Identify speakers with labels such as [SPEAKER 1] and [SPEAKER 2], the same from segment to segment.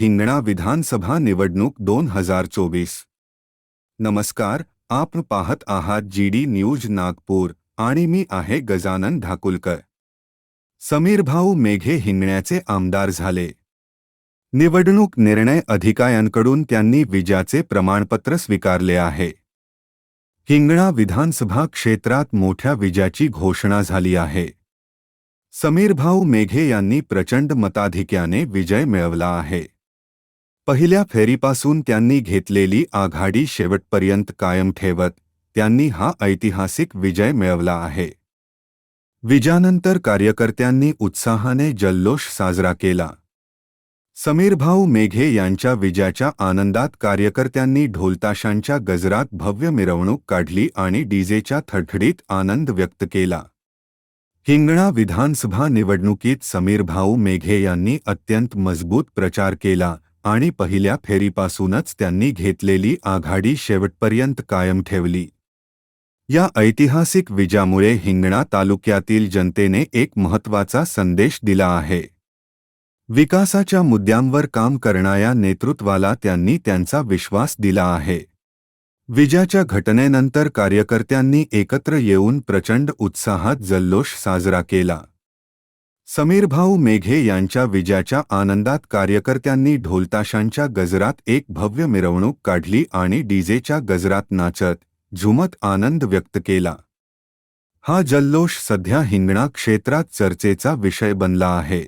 [SPEAKER 1] हिंगणा विधानसभा निवडणूक दोन हजार चोवीस. नमस्कार आपण पाहत आहात जी डी न्यूज नागपूर आणि मी आहे गजानन ढाकुलकर. समीरभाऊ मेघे हिंगण्याचे आमदार झाले. निवडणूक निर्णय अधिकाऱ्यांकडून त्यांनी विजाचे प्रमाणपत्र स्वीकारले आहे. हिंगणा विधानसभा क्षेत्रात मोठ्या विजाची घोषणा झाली आहे. समीरभाऊ मेघे यांनी प्रचंड मताधिक्याने विजय मिळवला आहे. पहिल्या फेरीपासून त्यांनी घेतलेली आघाडी शेवटपर्यंत कायम ठेवत त्यांनी हा ऐतिहासिक विजय मिळवला आहे. विजयानंतर कार्यकर्त्यांनी उत्साहाने जल्लोष साजरा केला. समीरभाऊ मेघे यांच्या विजयाच्या आनंदात कार्यकर्त्यांनी ढोलताशांच्या गजरात भव्य मिरवणूक काढली आणि डीजेच्या थडथडीत आनंद व्यक्त केला. हिंगणा विधानसभा निवडणुकीत समीर भाऊ मेघे यांनी अत्यंत मजबूत प्रचार केला आणि पहिल्या फेरीपासूनच त्यांनी घेतलेली आघाडी शेवटपर्यंत कायम ठेवली. या ऐतिहासिक विजयामुळे हिंगणा तालुक्यातील जनतेने एक महत्त्वाचा संदेश दिला आहे. विकासाच्या मुद्द्यांवर काम करणाऱ्या नेतृत्वाला त्यांनी त्यांचा विश्वास दिला आहे. विजयाच्या घटनेनंतर कार्यकर्त्यांनी एकत्र येऊन प्रचंड उत्साहात जल्लोष साजरा केला. समीरभाऊ मेघे यांच्या विजयाच्या आनंदात कार्यकर्त्यांनी ढोलताशांच्या गजरात एक भव्य मिरवणूक काढली आणि डीजेच्या गजरात नाचत झुमत आनंद व्यक्त केला. हा जल्लोष सध्या हिंगणा क्षेत्रात चर्चेचा विषय बनला आहे.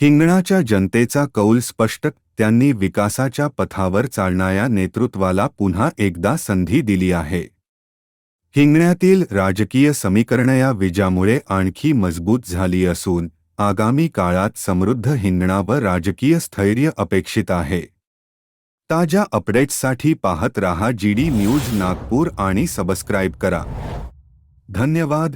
[SPEAKER 1] हिंगणाच्या जनतेचा कौल स्पष्ट त्यांनी विकासाच्या पथावर चालणाऱ्या नेतृत्वाला पुन्हा एकदा संधी दिली आहे. हिंगण्यातील राजकीय समीकरण या विजामुळे आणखी मजबूत झाली असून आगामी काळात समृद्ध हिंगणा व राजकीय स्थैर्य अपेक्षित आहे. ताज्या अपडेट्ससाठी पाहत रहा जी डी न्यूज नागपूर आणि सबस्क्राईब करा. धन्यवाद.